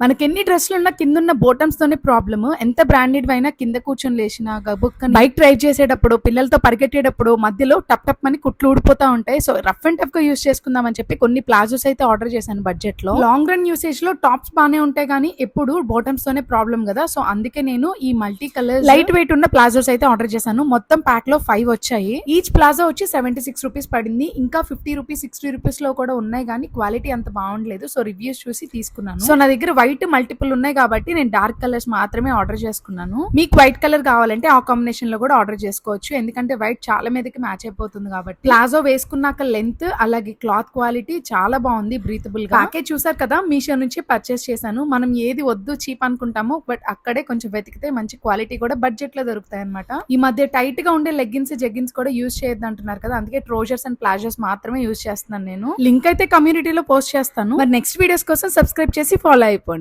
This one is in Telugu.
మనకి ఎన్ని డ్రెస్సులు ఉన్నా కింద ఉన్న బోటమ్స్ తోనే ప్రాబ్లమ్ ఎంత బ్రాండెడ్ అయినా కింద కూర్చొని లేచినా బుక్ బైక్ డ్రైవ్ చేసేటప్పుడు పిల్లలతో పరిగెట్టేటప్పుడు మధ్యలో టప్ టప్ అని కుట్లు ఊడిపోతా ఉంటాయి. సో రఫ్ అండ్ టఫ్గా యూస్ చేసుకుందాం అని చెప్పి కొన్ని ప్లాజోస్ అయితే ఆర్డర్ చేశాను బడ్జెట్లో లాంగ్ రన్ యూసేజ్లో టాప్స్ బానే ఉంటాయి కానీ ఎప్పుడు బాటమ్స్ తోనే ప్రాబ్లం కదా. సో అందుకే నేను ఈ మల్టీ కలర్ లైట్ వెయిట్ ఉన్న ప్లాజోస్ అయితే ఆర్డర్ చేశాను. మొత్తం ప్యాక్లో ఫైవ్ వచ్చాయి. ఈచ్ ప్లాజో వచ్చి సెవెంటీ సిక్స్ రూపీస్ పడింది. ఇంకా ఫిఫ్టీ రూపీస్ సిక్స్టీ రూపీస్లో కూడా ఉన్నాయి కానీ క్వాలిటీ అంత బాగుండలేదు. సో రివ్యూస్ చూసి తీసుకున్నాను. సో నా దగ్గర వైట్ మల్టిపుల్ ఉన్నాయి కాబట్టి నేను డార్క్ కలర్స్ మాత్రమే ఆర్డర్ చేసుకున్నాను. మీకు వైట్ కలర్ కావాలంటే ఆ కాంబినేషన్లో కూడా ఆర్డర్ చేసుకోవచ్చు. ఎందుకంటే వైట్ చాలా మీదకి మ్యాచ్ అయిపోతుంది కాబట్టి. ప్లాజో వేసుకున్నాక లెంత్ అలాగే క్లాత్ క్వాలిటీ చాలా బాగుంది బ్రీతబుల్గా. ప్యాకేజ్ చూసారు కదా మీషో నుంచి పర్చేస్ చేశాను. మనం ఏది వద్దు చీప్ అనుకుంటామో బట్ అక్కడే కొంచెం వెతికితే మంచి క్వాలిటీ కూడా బడ్జెట్లో దొరుకుతాయి అనమాట ఈ మధ్య టైట్గా ఉండే లెగ్గిన్స్ జెగ్గిన్స్ కూడా యూజ్ చేయొద్దు అంటున్నారు కదా అందుకే ట్రోజర్స్ అండ్ ప్లాజోస్ మాత్రమే యూజ్ చేస్తున్నాను నేను. లింక్ అయితే కమ్యూనిటీలో పోస్ట్ చేస్తాను. మరి నెక్స్ట్ వీడియోస్ కోసం సబ్స్క్రైబ్ చేసి ఫాలో అయిపోండి.